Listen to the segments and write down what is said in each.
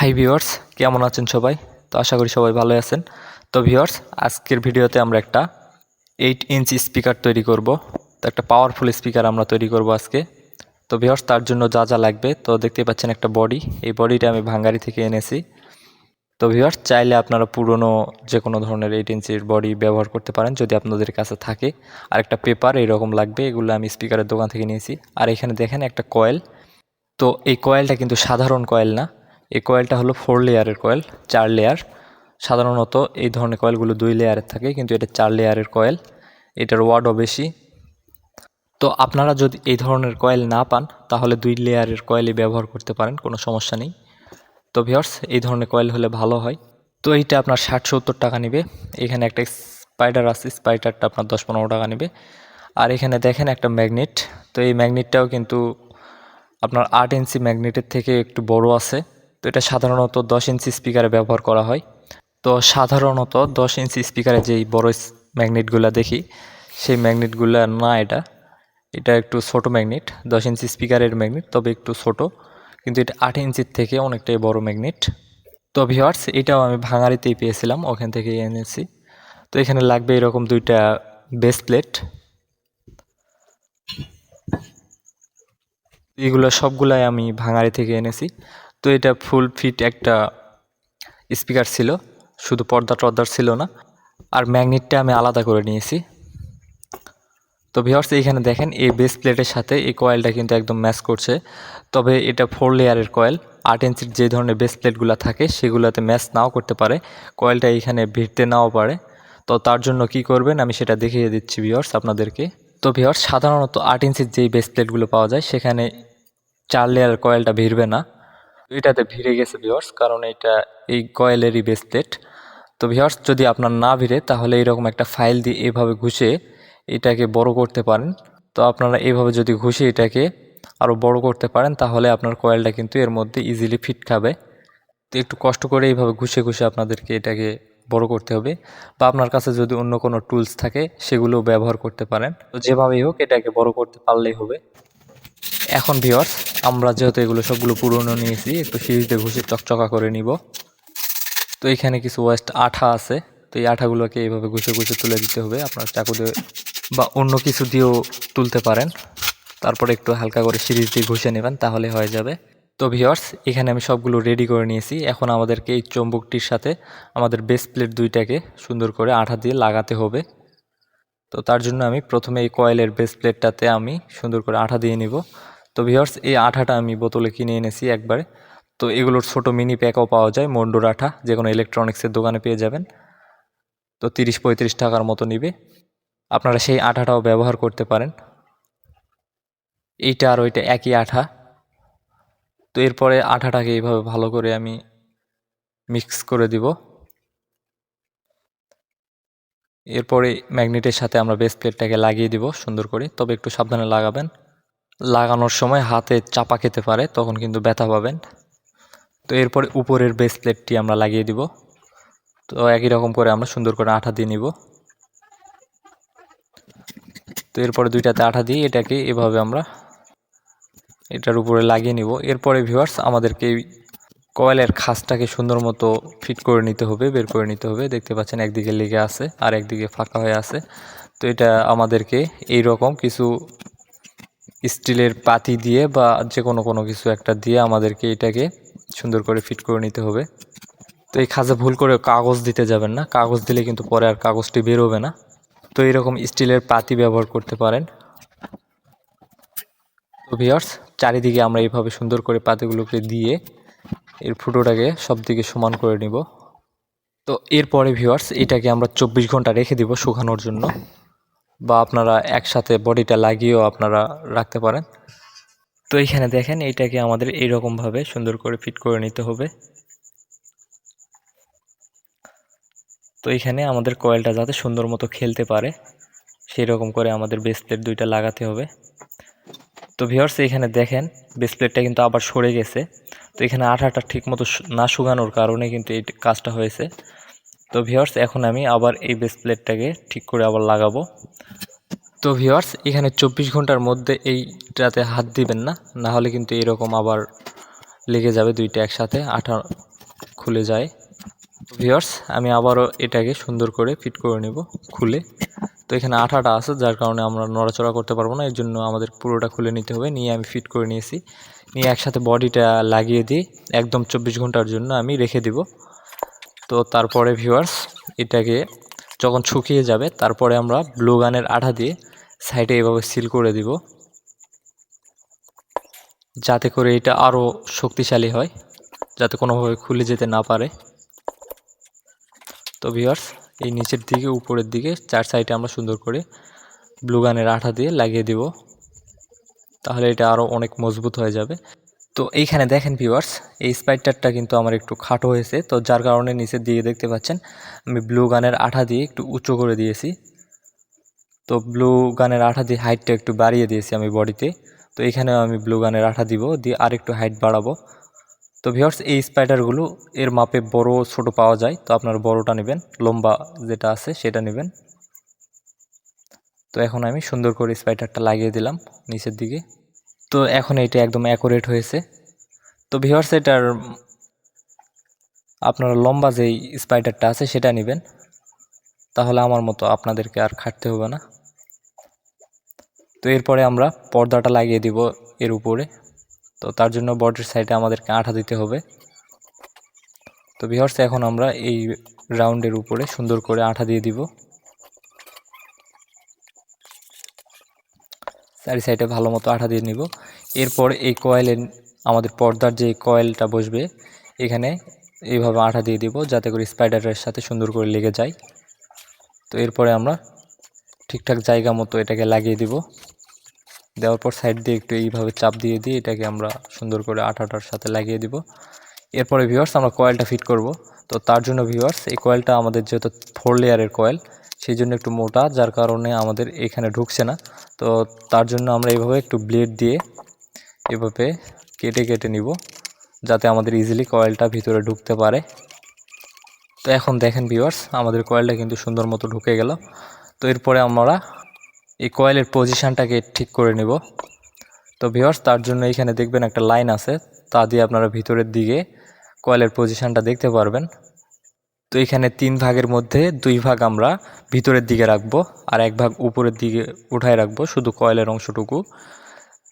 Hi viewers কেমন আছেন সবাই? তো আশা করি সবাই ভালো আছেন। তো ভিউয়ার্স আজকের ভিডিওতে আমরা একটা এইট ইঞ্চ স্পিকার তৈরি করব। তো একটা পাওয়ারফুল স্পিকার আমরা তৈরি করব আজকে। তো ভিউয়ার্স তার জন্য যা যা লাগবে, তো দেখতে পাচ্ছেন একটা বডি এই বডিটা আমি ভাঙ্গারি থেকে এনেছি। তো ভিউয়ার্স চাইলে আপনারা পুরনো যে কোনো ধরনের এইট ইঞ্চির বডি ব্যবহার করতে পারেন, যদি আপনাদের কাছে থাকে। আর একটা পেপার এইরকম লাগবে, এগুলো আমি স্পিকারের দোকান থেকে নিয়েছি। আর এখানে দেখেন একটা কয়েল তো এই কয়েলটা কিন্তু সাধারণ কয়েল না। এই কয়েলটা হলো ফোর লেয়ারের কয়েল চার লেয়ার সাধারণত এই ধরনের কয়েলগুলো দুই লেয়ারের থাকে, কিন্তু এটা চার লেয়ারের কয়েল এটার ওয়ার্ডও বেশি। তো আপনারা যদি এই ধরনের কয়েল না পান, তাহলে দুই লেয়ারের কয়েলই ব্যবহার করতে পারেন, কোনো সমস্যা নেই। তো ভিওর্স এই ধরনের কয়েল হলে ভালো হয়। তো এইটা আপনার ষাট সত্তর টাকা নেবে। এখানে একটা স্পাইডার আছে স্পাইডারটা আপনার দশ পনেরো টাকা নেবে। আর এখানে দেখেন একটা ম্যাগনেট তো এই ম্যাগনেটটাও কিন্তু আপনার আট ইঞ্চি ম্যাগনেটের থেকে একটু বড় আছে। তো এটা সাধারণত দশ ইঞ্চি স্পিকারে ব্যবহার করা হয়। তো সাধারণত দশ ইঞ্চি স্পিকারে যেই বড় ম্যাগনেটগুলো দেখি, সেই ম্যাগনেটগুলো না এটা। এটা একটু ছোট ম্যাগনেট, দশ ইঞ্চি স্পিকারের ম্যাগনেট, তবে একটু ছোট। কিন্তু এটা আট ইঞ্চির থেকে অনেকটাই বড় ম্যাগনেট। তো ভিওয়ার্স এটাও আমি ভাঙারিতেই পেয়েছিলাম, ওখান থেকে এনেছি। তো এখানে লাগবে এরকম দুইটা বেস প্লেট। এগুলো সবগুলাই আমি ভাঙারি থেকে এনেছি। তো এটা ফুল ফিট একটা স্পিকার ছিল, শুধু পর্দা টর্দার ছিল না। আর ম্যাগনেটটা আমি আলাদা করে নিয়েছি। তো ভিওর্স এইখানে দেখেন, এই বেস প্লেটের সাথে এই কয়েলটা কিন্তু একদম ম্যাচ করছে। তবে এটা ফোর লেয়ারের কয়েল আট ইঞ্চির যে ধরনের বেস প্লেটগুলো থাকে, সেগুলোতে ম্যাচ নাও করতে পারে। কয়েলটা এইখানে ভিড়তে নাও পারে। তো তার জন্য কি করবেন, আমি সেটা দেখিয়ে দিচ্ছি ভিওর্স আপনাদেরকে। তো ভিওর্স সাধারণত আট ইঞ্চির যেই বেস প্লেটগুলো পাওয়া যায়, সেখানে চার লেয়ারের কয়েলটা ভিড়বে না। এটাতে ভিড়ে গেছে ভিওর্স কারণ এটা এই কয়েলেরই বেস প্লেট তো ভিওর্স যদি আপনার না ভিড়ে, তাহলে এরকম একটা ফাইল দিয়ে এভাবে ঘুষে এটাকে বড় করতে পারেন। তো আপনারা এভাবে যদি ঘুষে এটাকে আরও বড় করতে পারেন, তাহলে আপনার কয়েলটা কিন্তু এর মধ্যে ইজিলি ফিট খাবে। তো একটু কষ্ট করে এইভাবে ঘুষে ঘুষে আপনাদেরকে এটাকে বড় করতে হবে। বা আপনার কাছে যদি অন্য কোনো টুলস থাকে, সেগুলো ব্যবহার করতে পারেন। তো যেভাবেই হোক, এটাকে বড় করতে পারলেই হবে। এখন ভিওর্স আমরা যেহেতু এগুলো সবগুলো পুরনো নিয়েছি, একটু সিরিজে ঘুষে চকচকা করে নিব। তো এখানে কিছু ওয়েস্ট আঠা আছে, তো এই আঠাগুলোকে এইভাবে ঘুষে ঘুষে তুলে দিতে হবে। আপনার চাকু দিয়ে বা অন্য কিছু দিয়েও তুলতে পারেন। তারপরে একটু হালকা করে সিরিজ দিয়ে ঘষে নেবেন, তাহলে হয়ে যাবে। তো ভিওর্স এখানে আমি সবগুলো রেডি করে নিয়েছি। এখন আমাদেরকে এই চম্বুকটির সাথে আমাদের বেস প্লেট দুইটাকে সুন্দর করে আঠা দিয়ে লাগাতে হবে। তো তার জন্য আমি প্রথমে এই কয়েলের বেস প্লেটটাতে আমি সুন্দর করে আঠা দিয়ে নিব। তো ভিওর্স এই আঠাটা আমি বোতলে কিনে এনেছি একবারে। তো এগুলোর ছোট মিনি প্যাকও পাওয়া যায় মন্ডোর আঠা, যে কোনো ইলেকট্রনিক্সের দোকানে পেয়ে যাবেন। তো তিরিশ পঁয়ত্রিশ টাকার মতো নিবে। আপনারা সেই আঠাটাও ব্যবহার করতে পারেন। এইটা আর ওইটা একই আঠা। তো এরপরে আঠাটাকে এইভাবে ভালো করে আমি মিক্স করে দিব। এরপরে ম্যাগনেটের সাথে আমরা বেস প্লেটটাকে লাগিয়ে দিব, সুন্দর করে। তবে একটু সাবধানে লাগাবেন। লাগানোর সময় হাতে চাপা খেতে পারে, তখন কিন্তু ব্যথা পাবেন। তো এরপরে উপরের বেস প্লেটটি আমরা লাগিয়ে দিব। তো একই রকম করে আমরা সুন্দর করে আঠা দিয়ে নিব। তো এরপরে দুইটাতে আঠা দিয়ে এটাকে এভাবে আমরা এটার উপরে লাগিয়ে নিব। এরপরে ভিউয়ার্স আমাদেরকে কয়েলের খাসটাকে সুন্দর মতো ফিট করে নিতে হবে, বের করে নিতে হবে। দেখতে পাচ্ছেন একদিকে লেগে আছে, আর একদিকে ফাঁকা হয়ে আছে। তো এটা আমাদেরকে এই রকম কিছু স্টিলের পাতি দিয়ে বা যে কোনো কোনো কিছু একটা দিয়ে আমাদেরকে এটাকে সুন্দর করে ফিট করে নিতে হবে। তো এই খাজে ভুল করে কাগজ দিতে যাবেন না। কাগজ দিলে কিন্তু পরে আর কাগজটি বেরোবে না। তো এরকম স্টিলের পাতি ব্যবহার করতে পারেন। তো ভিওর্স চারিদিকে আমরা এইভাবে সুন্দর করে পাতিগুলোকে দিয়ে এর ফুটোটাকে সব দিকে সমান করে নিব। তো এরপরে ভিওয়ার্স এটাকে আমরা চব্বিশ ঘণ্টা রেখে দিব শুকানোর জন্য। বা আপনারা একসাথে বডিটা লাগিয়েও আপনারা রাখতে পারেন। তো এইখানে দেখেন এইটাকে আমাদের এইরকমভাবে সুন্দর করে ফিট করে নিতে হবে। তো এখানে আমাদের কয়েলটা যাতে সুন্দর মতো খেলতে পারে সেই রকম করে আমাদের বেস প্লেট দুইটা লাগাতে হবে। তো ভিওর্স এখানে দেখেন বেস প্লেটটা কিন্তু আবার সরে গেছে। তো এখানে আঠাটা ঠিক মতো না শুকানোর কারণে কিন্তু এই কাজটা হয়েছে। তো ভিওর্স এখন আমি আবার এই বেস প্লেটটাকে ঠিক করে আবার লাগাবো। তো ভিওর্স এখানে চব্বিশ ঘণ্টার মধ্যে এইটাতে হাত দিবেন না না হলে কিন্তু এরকম আবার লেগে যাবে দুইটা একসাথে, আঠা খুলে যায়। ভিওর্স আমি আবারও এটাকে সুন্দর করে ফিট করে নেব, খুলে। তো এখানে আঠাটা আছে, যার কারণে আমরা নড়াচড়া করতে পারব না। এর জন্য আমাদের পুরোটা খুলে নিতে হবে। নিয়ে আমি ফিট করে নিয়েছি। নিয়ে একসাথে বডিটা লাগিয়ে দিই একদম চব্বিশ ঘণ্টার জন্য আমি রেখে দিব। তো তারপরে ভিউয়ার্স এটাকে যখন শুকিয়ে যাবে, তারপরে আমরা ব্লু গানের আঠা দিয়ে সাইডে এভাবে সিল করে দিব। যাতে করে এটা আরও শক্তিশালী হয়, যাতে কোনোভাবে খুলে যেতে না পারে। তো ভিউয়ার্স এই নিচের দিকে, উপরের দিকে, চার সাইডে আমরা সুন্দর করে ব্লু গানের আঠা দিয়ে লাগিয়ে দিব। তাহলে এটা আরও অনেক মজবুত হয়ে যাবে। তো এইখানে দেখেন ভিউয়ার্স এই স্পাইটারটা কিন্তু আমার একটু খাটো হয়েছে। তো যার কারণে নিচের দিকে দেখতে পাচ্ছেন, আমি ব্লু গানের আঠা দিয়ে একটু উঁচু করে দিয়েছি। তো ব্লু গানের আঠা দিয়ে হাইটটা একটু বাড়িয়ে দিয়েছি আমি বডিতে তো। এখানেও আমি ব্লু গানের আঠা দিব, দিয়ে আর একটু হাইট বাড়াবো। তো ভিওর্স এই স্পাইডারগুলো এর মাপে বড়, ছোট পাওয়া যায়। তো আপনারা বড়টা নেবেন, লম্বা যেটা আছে সেটা নেবেন। তো এখন আমি সুন্দর করে স্পাইডারটা লাগিয়ে দিলাম নিচের দিকে। তো এখন এটা একদম অ্যাকুরেট হয়েছে। তো ভিওর্স এটার আপনারা লম্বা যেই স্পাইডারটা আছে সেটা নেবেন। তাহলে আমার মতো আপনাদেরকে আর খাটতে হবে না। তো এরপরে আমরা পর্দাটা লাগিয়ে দিব এর উপরে। তো তার জন্য বডির সাইডে আমাদেরকে আঠা দিতে হবে। তো ভিওর্স এখন আমরা এই রাউন্ডের উপরে সুন্দর করে আঠা দিয়ে দিব। চারি সাইডে ভালো মতো আঠা দিয়ে নিব। এরপর এই কয়েলের আমাদের পর্দার যে কয়েলটা বসবে, এখানে এইভাবে আঠা দিয়ে দিব যাতে করে স্পাইডারের সাথে সুন্দর করে লেগে যায়। তো এরপরে আমরা ঠিকঠাক জায়গা মতো এটাকে লাগিয়ে দিব। দেওয়ার পর সাইড দিয়ে একটু এইভাবে চাপ দিয়ে দিয়ে এটাকে আমরা সুন্দর করে আঠাটার সাথে লাগিয়ে দিব। এরপরে ভিউয়ার্স আমরা কয়েলটা ফিট করব। তো তার জন্য ভিউয়ার্স এই কয়েলটা আমাদের যেহেতু ফোর লেয়ারের কয়েল সেই জন্য একটু মোটা, যার কারণে আমাদের এখানে ঢুকছে না। তো তার জন্য আমরা এইভাবে একটু ব্লেড দিয়ে এভাবে কেটে কেটে নিব, যাতে আমাদের ইজিলি কয়েলটা ভিতরে ঢুকতে পারে। তো এখন দেখেন ভিউয়ার্স আমাদের কয়েলটা কিন্তু সুন্দর মতো ঢুকে গেল। তো এরপরে আমরা এই কয়েলের পজিশানটাকে ঠিক করে নেব। তো ভিওর্স তার জন্য এখানে দেখবেন একটা লাইন আছে, তা দিয়ে আপনারা ভিতরের দিকে কয়েলের পজিশানটা দেখতে পারবেন। তো এখানে তিন ভাগের মধ্যে দুই ভাগ আমরা ভিতরের দিকে রাখব আর এক ভাগ উপরের দিকে উঠায় রাখব, শুধু কয়েলের অংশটুকু।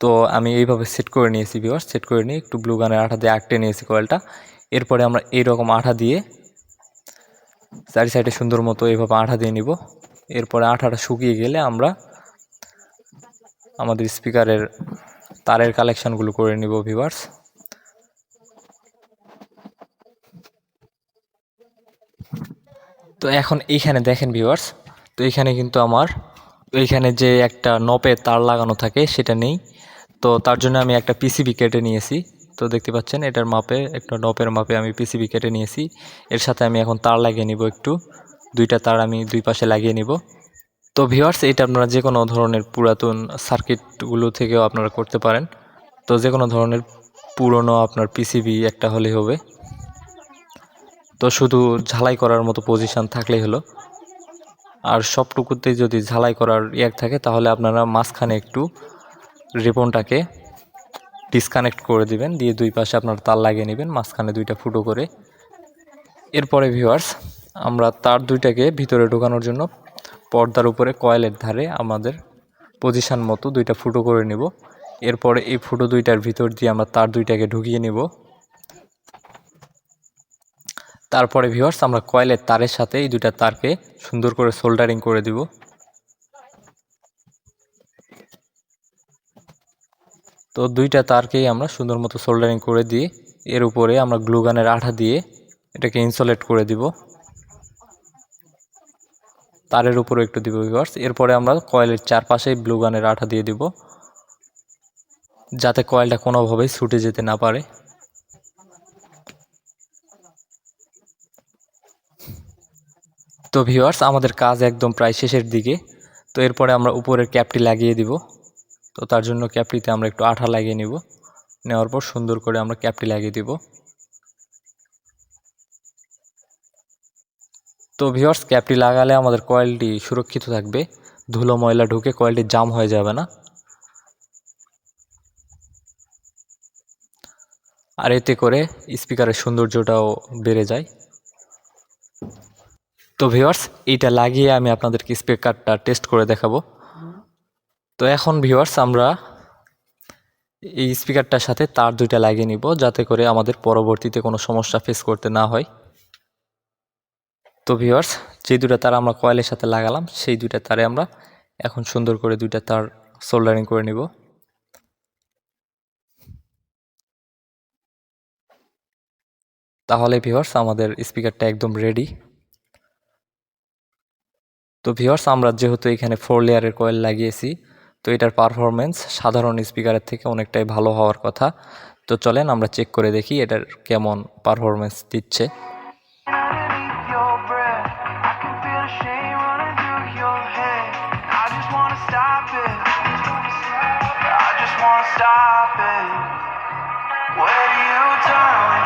তো আমি এইভাবে সেট করে নিয়েছি ভিওর্স সেট করে নিয়ে একটু ব্লু গানের আঠা দিয়ে আটটে নিয়েছি কয়েলটা এরপরে আমরা এইরকম আঠা দিয়ে চারি সাইডে সুন্দর মতো এইভাবে আঠা দিয়ে নিব। এরপরে আঠাটা শুকিয়ে গেলে আমরা আমাদের স্পিকারের তারের কালেকশানগুলো করে নিব ভিভার্স তো এখন এইখানে দেখেন ভিভার্স তো এইখানে কিন্তু আমার, এইখানে যে একটা নপে তার লাগানো থাকে, সেটা নেই। তো তার জন্য আমি একটা পিসিবি কেটে নিয়েছি। তো দেখতে পাচ্ছেন, এটার মাপে, একটা নপের মাপে আমি পিসিবি কেটে নিয়েছি। এর সাথে আমি এখন তার লাগিয়ে নিব একটু। দুইটা তার আমি দুই পাশে লাগিয়ে নিব। তো ভিওয়ার্স এটা আপনারা যে কোনো ধরনের পুরাতন সার্কিটগুলো থেকেও আপনারা করতে পারেন। তো যে কোনো ধরনের পুরনো আপনার পিসিবি একটা হলেই হবে। তো শুধু ঝালাই করার মতো পজিশান থাকলেই হলো। আর সবটুকুতে যদি ঝালাই করার এক থাকে, তাহলে আপনারা মাঝখানে একটু রিপনটাকে ডিসকানেক্ট করে দিবেন, দিয়ে দুই পাশে আপনার তার লাগিয়ে নেবেন, মাঝখানে দুইটা ফুটো করে। এরপরে ভিউয়ার্স আমরা তার দুইটাকে ভিতরে ঢোকানোর জন্য পর্দার উপরে কয়েলের ধারে আমাদের পজিশান মতো দুইটা ফুটো করে নিব। এরপরে এই ফুটো দুইটার ভিতর দিয়ে আমরা তার দুইটাকে ঢুকিয়ে নিব। তারপরে ভিউয়ার্স আমরা কয়েলের তারের সাথে এই দুইটা তারকে সুন্দর করে সোল্ডারিং করে দিব। তো দুইটা তারকেই আমরা সুন্দর মতো সোল্ডারিং করে দিয়ে এর উপরে আমরা গ্লুগানের আঠা দিয়ে এটাকে ইনসোলেট করে দিব। তারের উপরে একটু দিব ভিউয়ার্স এরপরে আমরা কয়েলের চারপাশে ব্লু গানের আঠা দিয়ে দিব, যাতে কয়েলটা কোনোভাবেই ছুটে যেতে না পারে। তো ভিউয়ার্স আমাদের কাজ একদম প্রায় শেষের দিকে। তো এরপরে আমরা উপরের ক্যাপটি লাগিয়ে দিব। তো তার জন্য ক্যাপটিতে আমরা একটু আঠা লাগিয়ে নিব। নেওয়ার পর সুন্দর করে আমরা ক্যাপটি লাগিয়ে দিব। তো ভিওর্স ক্যাপটি লাগালে আমাদের কয়েলটি সুরক্ষিত থাকবে। ধুলো, ময়লা ঢুকে কয়েলটি জাম হয়ে যাবে না। আর এতে করে স্পিকারের সৌন্দর্যটাও বেড়ে যায়। তো ভিউয়ার্স এইটা লাগিয়ে আমি আপনাদেরকে স্পিকারটা টেস্ট করে দেখাবো। তো এখন ভিউয়ার্স, আমরা এই স্পিকারটার সাথে তার দুইটা লাগিয়ে নিব, যাতে করে আমাদের পরবর্তীতে কোনো সমস্যা ফেস করতে না হয়। তো ভিওয়ার্স যে দুটা তার আমরা কয়েলের সাথে লাগালাম, সেই দুইটা তারে আমরা এখন সুন্দর করে দুইটা তার সোল্ডারিং করে নিব। তাহলে ভিউয়ার্স আমাদের স্পিকারটা একদম রেডি তো ভিউয়ার্স আমরা যেহেতু এখানে ফোর লেয়ারের কয়েল লাগিয়েছি, তো এটার পারফরমেন্স সাধারণ স্পিকারের থেকে অনেকটাই ভালো হওয়ার কথা। তো চলেন আমরা চেক করে দেখি এটার কেমন পারফরমেন্স দিচ্ছে। Wanna stop it. Where do you turn